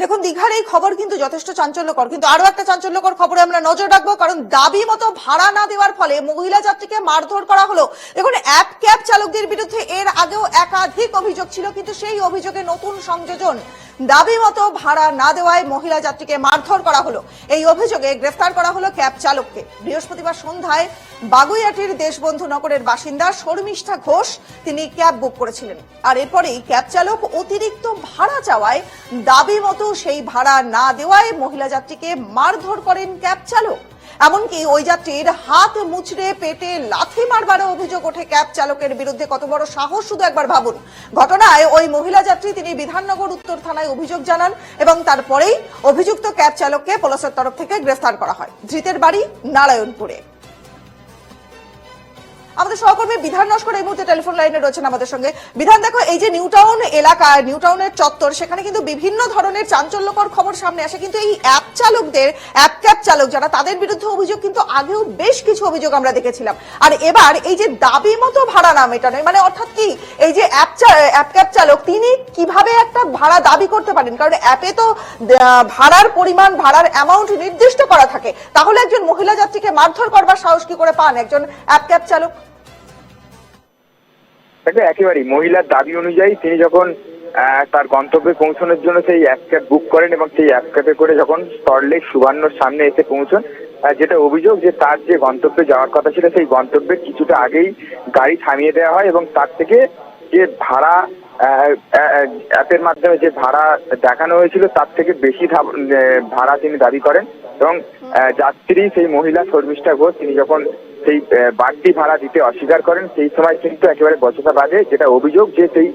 দেখুন, দীঘার এই খবর কিন্তু যথেষ্ট চাঞ্চল্যকর। কিন্তু আরও একটা চাঞ্চল্যকর খবরে আমরা নজর রাখব, কারণ দাবি মতো ভাড়া না দেওয়ার ফলে মহিলা যাত্রীকে মারধর করা হলো। দেখুন, অ্যাপ ক্যাব চালকদের বিরুদ্ধে এর আগেও একাধিক অভিযোগ ছিল, কিন্তু সেই অভিযোগে নতুন সংযোজন দাবি মতো ভাড়া না দেওয়ায় মহিলা যাত্রীকে মারধর করা হলো। এই অভিযোগে গ্রেফতার করা হলো ক্যাব চালককে। বৃহস্পতিবার সন্ধ্যায় বাগুইয়াটির দেশবন্ধু নগরের বাসিন্দা শর্মিষ্ঠা ঘোষ তিনি ক্যাব বুক করেছিলেন। আর এরপরেই ক্যাব চালক অতিরিক্ত ভাড়া চাওয়ায় দাবি মতো সেই ভাড়া না দেওয়ায় মহিলা যাত্রীকে মারধর করেন ক্যাব চালক। এমনকি ওই যাত্রীর হাত মুচড়ে পেটে লাথি মারবারও অভিযোগ ওঠে ক্যাব চালকের বিরুদ্ধে। কত বড় সাহস শুধু একবার ভাবুন। ঘটনায় ওই মহিলা যাত্রী তিনি বিধাননগর উত্তর থানায় অভিযোগ জানান এবং তারপরেই অভিযুক্ত ক্যাব চালককে পুলিশের তরফ থেকে গ্রেফতার করা হয়। ধৃতের বাড়ি নারায়ণপুরে। আমাদের সহকর্মী বিধান নস্কর এই মুহূর্তে টেলিফোন লাইনে রয়েছেন আমাদের সঙ্গে। বিধান, দেখো, এই যে নিউ টাউন এলাকা নিউ টাউনের চত্বর, সেখানে কিন্তু বিভিন্ন ধরনের চাঞ্চল্যকর খবর সামনে আসে। কিন্তু এই অ্যাপ চালকদের অ্যাপ ক্যাব চালক যারা, তাদের বিরুদ্ধে অভিযোগ কিন্তু আগেও বেশ কিছু অভিযোগ আমরা দেখেছিলাম। আর এবার এই যে দাবি মতো ভাড়া না মেটানো মানে অর্থাৎ কি, এই যে অ্যাপ অ্যাপ ক্যাব চালক, তিনি কীভাবে একটা ভাড়া দাবি করতে পারেন? কারণ অ্যাপে তো ভাড়ার পরিমাণ, ভাড়ার অ্যামাউন্ট নির্দিষ্ট করা থাকে। তাহলে একজন মহিলা যাত্রীকে মারধর করবার সাহস কি করে পান একজন অ্যাপ ক্যাব চালক? দেখো একেবারেই। মহিলার দাবি অনুযায়ী তিনি যখন তার গন্তব্যে পৌঁছানোর জন্য সেই অ্যাপ ক্যাব বুক করেন এবং সেই অ্যাপ ক্যাবে করে যখন স্টরলেক সুবর্ণর সামনে এসে পৌঁছন যেটা অভিযোগ যে তার যে গন্তব্যে যাওয়ার কথা ছিল সেই গন্তব্যে কিছুটা আগেই গাড়ি থামিয়ে দেওয়া হয় এবং তার থেকে যে ভাড়া অ্যাপের মাধ্যমে যে ভাড়া দেখানো হয়েছিল তার থেকে বেশি ভাড়া তিনি দাবি করেন এবং যাত্রী সেই মহিলা শর্মিষ্ঠা ঘোষ, তিনি যখন সেই বাড়তি ভাড়া দিতে অস্বীকার করেন, সেই সময় কিন্তু একেবারে বচসা বাজে, যেটা অভিযোগ যে সেই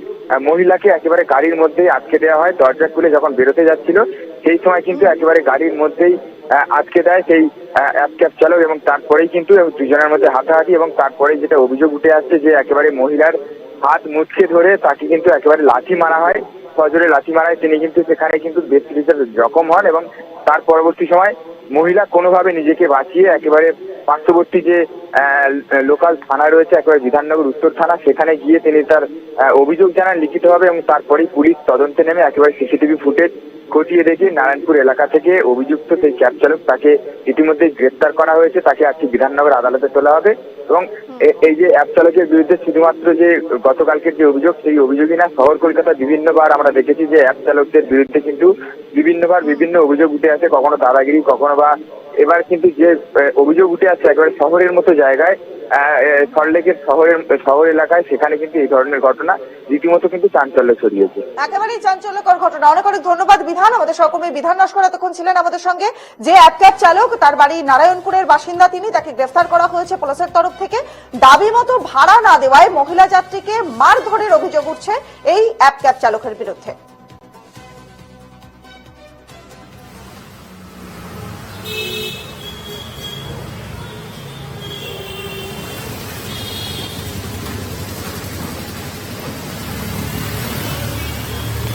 মহিলাকে একেবারে গাড়ির মধ্যেই আটকে দেওয়া হয়, দরজা খুলে যখন বেরোতে যাচ্ছিল, সেই সময় কিন্তু একেবারে গাড়ির মধ্যেই আটকে দেয় সেই অ্যাপ ক্যাব চালক এবং তারপরেই কিন্তু দুজনের মধ্যে হাতাহাতি এবং তারপরে যেটা অভিযোগ উঠে আসছে যে একেবারে মহিলার হাত মুচকে ধরে তাকে কিন্তু একেবারে লাঠি মারা হয়, সজোরে লাঠি মারায়, তিনি কিন্তু সেখানে কিন্তু বেশ কিছুটা জখম হন এবং তার পরবর্তী সময় মহিলা কোনোভাবে নিজেকে বাঁচিয়ে একেবারে পার্শ্ববর্তী যে লোকাল থানা রয়েছে, একেবারে বিধাননগর উত্তর থানা, সেখানে গিয়ে তিনি তার অভিযোগ জানান লিখিতভাবে এবং তারপরেই পুলিশ তদন্তে নেমে একেবারে সিসিটিভি ফুটেজ খতিয়ে দেখে নারায়ণপুর এলাকা থেকে অভিযুক্ত সেই ক্যাব চালক তাকে ইতিমধ্যে গ্রেফতার করা হয়েছে, তাকে আজকে বিধাননগর আদালতে তোলা হবে এবং এই যে অ্যাপ চালকের বিরুদ্ধে শুধুমাত্র যে গতকালকের যে অভিযোগ, সেই অভিযোগই না, শহর কলকাতা বিভিন্নবার আমরা দেখেছি যে অ্যাপ চালকদের বিরুদ্ধে কিন্তু বিভিন্নবার বিভিন্ন অভিযোগ উঠে আসে, কখনো দাদাগিরি, কখনো বা এবার কিন্তু যে অভিযোগ উঠে আসছে একেবারে শহরের মতো জায়গায় সল্টলেকের শহরের, শহর এলাকায়, সেখানে কিন্তু এই ধরনের ঘটনা রীতিমতো কিন্তু চাঞ্চল্য ছড়িয়েছে। একেবারেই চাঞ্চল্যকর ঘটনা। অনেক অনেক ধন্যবাদ বিধান। আমাদের সহকর্মী বিধান নস্কর এতক্ষণ ছিলেন আমাদের সঙ্গে। যে অ্যাপ ক্যাব চালক, তার বাড়ি নারায়ণপুরের বাসিন্দা তিনি, তাকে গ্রেফতার করা হয়েছে পুলিশের তরফ থেকে। দাবি মতো ভাড়া না দেওয়ায় মহিলা যাত্রীকে মারধরের অভিযোগ উঠছে এই অ্যাপ ক্যাব চালকের বিরুদ্ধে।